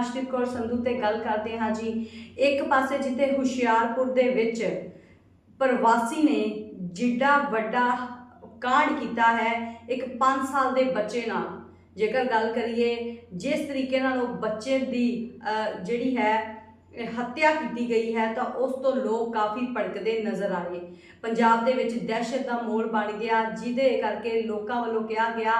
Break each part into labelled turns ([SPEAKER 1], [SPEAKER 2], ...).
[SPEAKER 1] ਅਸ਼ਟਿਕ ਕੌਰ ਸੰਧੂ ਤੇ ਗੱਲ ਕਰਦੇ ਹਾਂ ਜੀ। ਇੱਕ ਪਾਸੇ ਜਿੱਥੇ ਹੁਸ਼ਿਆਰਪੁਰ ਦੇ ਵਿੱਚ ਪ੍ਰਵਾਸੀ ਨੇ ਜਿੱਡਾ ਵੱਡਾ ਕਾਂਡ ਕੀਤਾ ਹੈ ਇੱਕ 5 ਸਾਲ ਦੇ ਬੱਚੇ ਨਾਲ। ਜੇਕਰ ਗੱਲ ਕਰੀਏ, ਜਿਸ ਤਰੀਕੇ ਨਾਲ ਉਹ ਬੱਚੇ ਦੀ ਜਿਹੜੀ ਹੈ ਹੱਤਿਆ ਕੀਤੀ ਗਈ ਹੈ ਤਾਂ ਉਸ ਤੋਂ ਲੋਕ ਕਾਫੀ ਭੜਕਦੇ ਨਜ਼ਰ ਆਏ ਪੰਜਾਬ ਦੇ ਵਿੱਚ ਦਹਿਸ਼ਤ ਦਾ ਮੋੜ ਬਣ ਗਿਆ, ਜਿਹਦੇ ਕਰਕੇ ਲੋਕਾਂ ਵੱਲੋਂ ਕਿਹਾ ਗਿਆ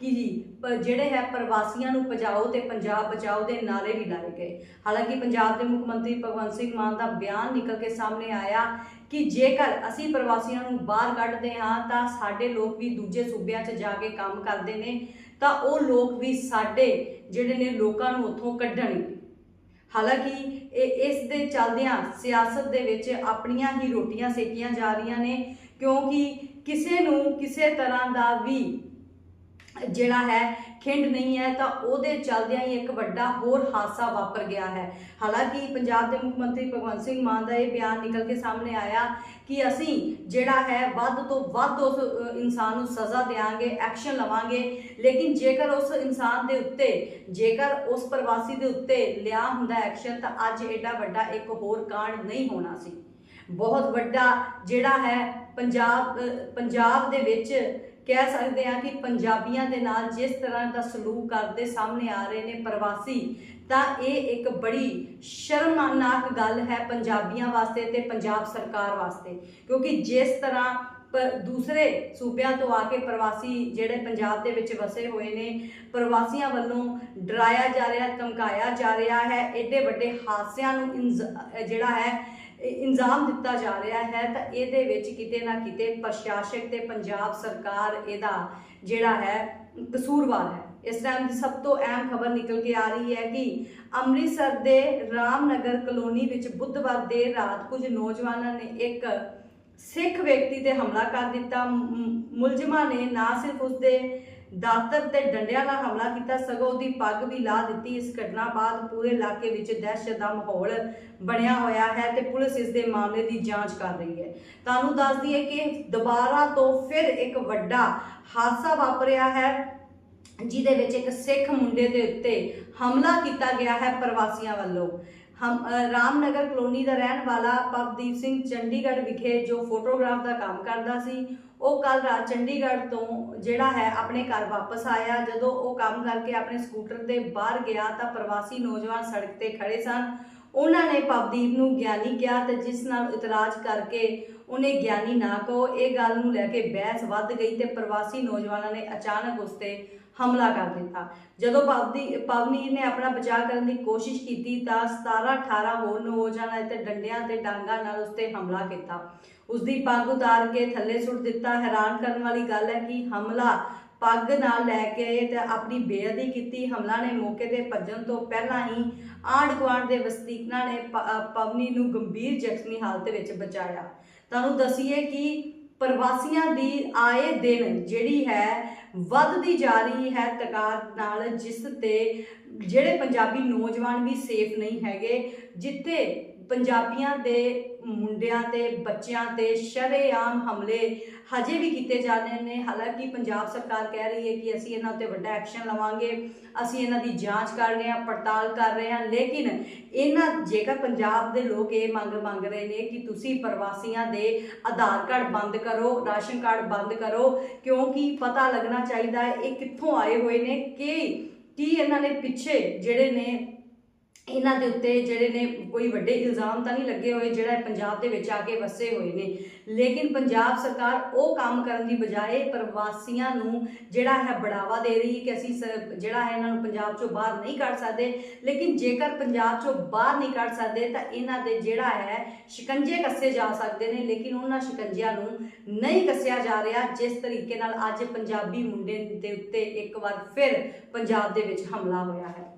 [SPEAKER 1] ਕਿ ਜੀ, ਪ- ਜਿਹੜੇ ਹੈ ਪ੍ਰਵਾਸੀਆਂ ਨੂੰ ਭਜਾਓ ਤੇ ਪੰਜਾਬ ਬਚਾਓ ਦੇ ਨਾਰੇ ਵੀ ਲਾਏ ਗਏ। ਹਾਲਾਂਕਿ ਪੰਜਾਬ ਦੇ ਮੁੱਖ ਮੰਤਰੀ ਭਗਵੰਤ ਸਿੰਘ ਮਾਨ ਦਾ ਬਿਆਨ ਨਿਕਲ ਕੇ ਸਾਹਮਣੇ ਆਇਆ ਕਿ ਜੇਕਰ ਅਸੀਂ ਪ੍ਰਵਾਸੀਆਂ ਨੂੰ ਬਾਹਰ ਕੱਢਦੇ ਹਾਂ ਤਾਂ ਸਾਡੇ ਲੋਕ ਵੀ ਦੂਜੇ ਸੂਬਿਆਂ 'ਚ ਜਾ ਕੇ ਕੰਮ ਕਰਦੇ ਨੇ ਤਾਂ ਉਹ ਲੋਕ ਵੀ ਸਾਡੇ ਜਿਹੜੇ ਨੇ ਲੋਕਾਂ ਨੂੰ ਉੱਥੋਂ ਕੱਢਣਗੇ। ਹਾਲਾਂਕਿ ਇਹ ਇਸ ਦੇ ਚੱਲਦਿਆਂ ਸਿਆਸਤ ਦੇ ਵਿੱਚ ਆਪਣੀਆਂ ਹੀ ਰੋਟੀਆਂ ਸੇਕੀਆਂ ਜਾ ਰਹੀਆਂ ਨੇ, ਕਿਉਂਕਿ ਕਿਸੇ ਨੂੰ ਕਿਸੇ ਤਰ੍ਹਾਂ ਦਾ ਵੀ ਜਿਹੜਾ ਹੈ, ਖਿੰਡ ਨਹੀਂ ਹੈ, ਤਾਂ ਉਹਦੇ ਚੱਲਦਿਆਂ ਹੀ ਇੱਕ ਵੱਡਾ ਹੋਰ ਹਾਦਸਾ ਵਾਪਰ ਗਿਆ ਹੈ। ਹਾਲਾਂਕਿ ਪੰਜਾਬ ਦੇ ਮੁੱਖ ਮੰਤਰੀ ਭਗਵੰਤ ਸਿੰਘ ਮਾਨ ਦਾ ਇਹ ਬਿਆਨ ਨਿਕਲ ਕੇ ਸਾਹਮਣੇ ਆਇਆ ਕਿ ਅਸੀਂ ਜਿਹੜਾ ਹੈ, ਵੱਧ ਤੋਂ ਵੱਧ ਉਸ ਇਨਸਾਨ ਨੂੰ ਸਜ਼ਾ ਦੇਵਾਂਗੇ ਐਕਸ਼ਨ ਲਵਾਂਗੇ, ਲੇਕਿਨ ਜੇਕਰ ਉਸ ਇਨਸਾਨ ਦੇ ਉੱਤੇ, ਜੇਕਰ ਉਸ ਪ੍ਰਵਾਸੀ ਦੇ ਉੱਤੇ ਲਿਆ ਹੁੰਦਾ ਐਕਸ਼ਨ, ਤਾਂ ਅੱਜ ਐਡਾ ਵੱਡਾ ਇੱਕ ਹੋਰ ਕਾਂਡ ਨਹੀਂ ਹੋਣਾ ਸੀ। ਬਹੁਤ ਵੱਡਾ ਜਿਹੜਾ ਹੈ, ਪੰਜਾਬ ਪੰਜਾਬ ਦੇ ਵਿੱਚ ਕਹਿ ਸਕਦੇ ਹਾਂ ਕਿ ਪੰਜਾਬੀਆਂ ਦੇ ਨਾਲ ਜਿਸ ਤਰ੍ਹਾਂ ਦਾ ਸਲੂਕ ਕਰਦੇ ਸਾਹਮਣੇ ਆ ਰਹੇ ਨੇ ਪ੍ਰਵਾਸੀ, ਤਾਂ ਇਹ ਇੱਕ ਬੜੀ ਸ਼ਰਮਨਾਕ ਗੱਲ ਹੈ ਪੰਜਾਬੀਆਂ ਵਾਸਤੇ ਤੇ ਪੰਜਾਬ ਸਰਕਾਰ ਵਾਸਤੇ। ਕਿਉਂਕਿ ਜਿਸ ਤਰ੍ਹਾਂ ਪ- ਦੂਸਰੇ ਸੂਬਿਆਂ ਤੋਂ ਆ ਕੇ ਪ੍ਰਵਾਸੀ ਜਿਹੜੇ ਪੰਜਾਬ ਦੇ ਵਿੱਚ ਵਸੇ ਹੋਏ ਨੇ, ਪ੍ਰਵਾਸੀਆਂ ਵੱਲੋਂ ਡਰਾਇਆ ਜਾ ਰਿਹਾ, ਧਮਕਾਇਆ ਜਾ ਰਿਹਾ ਹੈ ਐਡੇ ਵੱਡੇ ਹਾਦਸਿਆਂ ਨੂੰ ਇੰਜ਼- ਜਿਹੜਾ ਹੈ ਇਹ ਇਲਜ਼ਾਮ ਦਿੱਤਾ ਜਾ ਰਿਹਾ ਹੈ ਤਾਂ ਇਹਦੇ ਵਿੱਚ ਕਿਤੇ ਨਾ ਕਿਤੇ ਪ੍ਰਸ਼ਾਸਕ ਤੇ ਪੰਜਾਬ ਸਰਕਾਰ ਇਹਦਾ ਜਿਹੜਾ ਹੈ, ਕਸੂਰਵਾਰ ਹੈ। ਇਸ ਟਾਈਮ ਦੀ ਸਭ ਤੋਂ ਅਹਿਮ ਖਬਰ ਨਿਕਲ ਕੇ ਆ ਰਹੀ ਹੈ ਕਿ ਅੰਮ੍ਰਿਤਸਰ ਦੇ ਰਾਮਨਗਰ ਕਲੋਨੀ ਵਿੱਚ ਬੁੱਧਵਾਰ ਦੇਰ ਰਾਤ ਕੁਝ ਨੌਜਵਾਨਾਂ ਨੇ ਇੱਕ ਸਿੱਖ ਵਿਅਕਤੀ ਤੇ ਹਮਲਾ ਕਰ ਦਿੱਤਾ। ਮੁਲਜ਼ਮਾਂ ਨੇ ਨਾ ਸਿਰਫ ਉਸਦੇ ਦਾਤਰ ਤੇ ਡੰਡਿਆਂ ਨਾਲ ਹਮਲਾ ਕੀਤਾ, ਸਗੋਂ ਉਹਦੀ ਪੱਗ ਵੀ ਲਾ ਦਿੱਤੀ। ਇਸ ਘਟਨਾ ਬਾਅਦ ਪੂਰੇ ਇਲਾਕੇ ਵਿੱਚ ਦਹਿਸ਼ਤ ਦਾ ਮਾਹੌਲ ਬਣਿਆ ਹੋਇਆ ਹੈ ਤੇ ਪੁਲਿਸ ਇਸ ਦੇ ਮਾਮਲੇ ਦੀ ਜਾਂਚ ਕਰ ਰਹੀ ਹੈ। ਤੁਹਾਨੂੰ ਦੱਸ ਦਈਏ ਕਿ ਦੁਬਾਰਾ ਤੋਂ ਫਿਰ ਇੱਕ ਵੱਡਾ ਹਾਦਸਾ ਵਾਪਰਿਆ ਹੈ, ਜਿਹਦੇ ਵਿੱਚ ਇੱਕ ਸਿੱਖ ਮੁੰਡੇ ਦੇ ਉੱਤੇ ਹਮਲਾ ਕੀਤਾ ਗਿਆ ਹੈ ਪ੍ਰਵਾਸੀਆਂ ਵੱਲੋਂ। ਹਮ ਰਾਮਨਗਰ ਕਲੋਨੀ ਦਾ ਰਹਿਣ ਵਾਲਾ ਪਵਦੀਪ ਸਿੰਘ ਚੰਡੀਗੜ੍ਹ ਵਿਖੇ ਜੋ ਫੋਟੋਗ੍ਰਾਫ ਦਾ ਕੰਮ ਕਰਦਾ ਸੀ ਉਹ ਕੱਲ ਰਾਤ ਚੰਡੀਗੜ੍ਹ ਤੋਂ ਜਿਹੜਾ ਹੈ ਆਪਣੇ ਘਰ ਵਾਪਸ ਆਇਆ। ਜਦੋਂ ਉਹ ਕੰਮ ਕਰਕੇ ਆਪਣੇ ਸਕੂਟਰ ਤੇ ਬਾਹਰ ਗਿਆ ਤਾਂ ਪ੍ਰਵਾਸੀ ਨੌਜਵਾਨ ਸੜਕ ਤੇ ਖੜੇ ਸਨ। ਉਹਨਾਂ ਨੇ ਪਵਦੀਪ ਨੂੰ ਗਿਆਨੀ ਕਿਹਾ ਤੇ ਜਿਸ ਨਾਲ ਇਤਰਾਜ਼ ਕਰਕੇ ਉਹਨੇ ਗਿਆਨੀ ਨਾ ਕਹੋ, ਇਹ ਗੱਲ ਨੂੰ ਲੈ ਕੇ ਬਹਿਸ ਵੱਧ ਗਈ ਤੇ ਪ੍ਰਵਾਸੀ ਨੌਜਵਾਨਾਂ ਨੇ ਅਚਾਨਕ ਉਸ ਤੇ ਹਮਲਾ ਕਰ ਦਿੱਤਾ। ਜਦੋਂ ਪਵਦੀ, ਪਵਨੀਰ ਨੇ ਆਪਣਾ ਬਚਾਅ ਕਰਨ ਦੀ ਕੋਸ਼ਿਸ਼ ਕੀਤੀ ਤਾਂ 17 18 ਹੋਰ ਨੌਜਵਾਨਾਂ ਤੇ ਡੰਡਿਆਂ ਤੇ ਡਾਂਗਾਂ ਨਾਲ ਉਸ ਤੇ ਹਮਲਾ ਕੀਤਾ। ਉਸ ਦੀ ਪੱਗ ਉਤਾਰ ਕੇ ਥੱਲੇ ਸੁੱਟ ਦਿੱਤਾ। ਹੈਰਾਨ ਕਰਨ ਵਾਲੀ ਗੱਲ ਹੈ ਕਿ ਹਮਲਾ ਪੱਗ ਨਾਲ ਲੈ ਕੇ ਤੇ ਆਪਣੀ ਬੇਅਦਬੀ ਕੀਤੀ। ਹਮਲਾ ਨੇ ਮੌਕੇ ਤੇ ਭੱਜਣ ਤੋਂ ਪਹਿਲਾਂ ਹੀ ਆਂਢ ਗੁਆਂਢ ਦੇ ਵਸਨੀਕਾਂ ਨੇ ਪਵਨੀ ਨੂੰ ਗੰਭੀਰ ਜ਼ਖਮੀ ਹਾਲਤ ਵਿੱਚ ਬਚਾਇਆ। ਤੁਹਾਨੂੰ ਦਸੀਏ ਕਿ ਪ੍ਰਵਾਸੀਆਂ ਦੀ ਆਏ ਦਿਨ ਜਿਹੜੀ ਹੈ, ਵੱਧਦੀ ਜਾ ਰਹੀ ਹੈ ਤਕਾਰ ਨਾਲ, ਜਿਸ ਤੇ ਜਿਹੜੇ ਪੰਜਾਬੀ ਨੌਜਵਾਨ ਵੀ ਸੇਫ ਨਹੀਂ ਹੈਗੇ, ਜਿੱਥੇ ਪੰਜਾਬੀਆਂ ਦੇ ਮੁੰਡਿਆਂ ਤੇ ਬੱਚਿਆਂ ਤੇ ਸ਼ਰੇਆਮ ਹਮਲੇ ਹਜੇ ਵੀ ਕੀਤੇ ਜਾ ਰਹੇ ਨੇ। ਹਾਲਾਂਕਿ ਪੰਜਾਬ ਸਰਕਾਰ ਕਹਿ ਰਹੀ ਹੈ ਕਿ ਅਸੀਂ ਇਹਨਾਂ ਉੱਤੇ ਵੱਡਾ ਐਕਸ਼ਨ ਲਵਾਂਗੇ, ਅਸੀਂ ਇਹਨਾਂ ਦੀ ਜਾਂਚ ਕਰ ਰਹੇ ਹਾਂ, ਪੜਤਾਲ ਕਰ ਰਹੇ ਹਾਂ, ਲੇਕਿਨ ਇਹਨਾਂ ਜੇਕਰ ਪੰਜਾਬ ਦੇ ਲੋਕ ਇਹ ਮੰਗ ਮੰਗ ਰਹੇ ਨੇ ਕਿ ਤੁਸੀਂ ਪ੍ਰਵਾਸੀਆਂ ਦੇ ਆਧਾਰ ਕਾਰਡ ਬੰਦ ਕਰੋ, ਰਾਸ਼ਨ ਕਾਰਡ ਬੰਦ ਕਰੋ, ਕਿਉਂਕਿ ਪਤਾ ਲੱਗਣਾ ਚਾਹੀਦਾ ਹੈ ਇਹ ਕਿੱਥੋਂ ਆਏ ਹੋਏ ਨੇ, ਕਿ ਕੀ ਇਹਨਾਂ ਨੇ ਪਿੱਛੇ ਜਿਹੜੇ ਨੇ ਇਹਨਾਂ ਦੇ ਉੱਤੇ ਜਿਹੜੇ ਨੇ ਕੋਈ ਵੱਡੇ ਇਲਜ਼ਾਮ ਤਾਂ ਨਹੀਂ ਲੱਗੇ ਹੋਏ ਜਿਹੜਾ ਪੰਜਾਬ ਦੇ ਵਿੱਚ ਆ ਕੇ ਵਸੇ ਹੋਏ ਨੇ। ਲੇਕਿਨ ਪੰਜਾਬ ਸਰਕਾਰ ਉਹ ਕੰਮ ਕਰਨ ਦੀ ਬਜਾਏ ਪ੍ਰਵਾਸੀਆਂ ਨੂੰ ਜਿਹੜਾ ਹੈ ਬੜਾਵਾ ਦੇ ਰਹੀ ਕਿ ਅਸੀਂ ਸ- ਜਿਹੜਾ ਹੈ ਇਹਨਾਂ ਨੂੰ ਪੰਜਾਬ ਚੋਂ ਬਾਹਰ ਨਹੀਂ ਕੱਢ ਸਕਦੇ। ਲੇਕਿਨ ਜੇਕਰ ਪੰਜਾਬ ਚੋਂ ਬਾਹਰ ਨਹੀਂ ਕੱਢ ਸਕਦੇ ਤਾਂ ਇਹਨਾਂ ਦੇ ਜਿਹੜਾ ਹੈ ਸ਼ਿਕੰਜੇ ਕੱਸੇ ਜਾ ਸਕਦੇ ਨੇ। ਲੇਕਿਨ ਉਹਨਾਂ ਸ਼ਿਕੰਜਿਆਂ ਨੂੰ ਨਹੀਂ ਕੱਸਿਆ ਜਾ ਰਿਹਾ ਜਿਸ ਤਰੀਕੇ ਨਾਲ ਅੱਜ ਪੰਜਾਬੀ ਮੁੰਡੇ ਦੇ ਉੱਤੇ ਇੱਕ ਵਾਰ ਫਿਰ ਪੰਜਾਬ ਦੇ ਵਿੱਚ ਹਮਲਾ ਹੋਇਆ ਹੈ।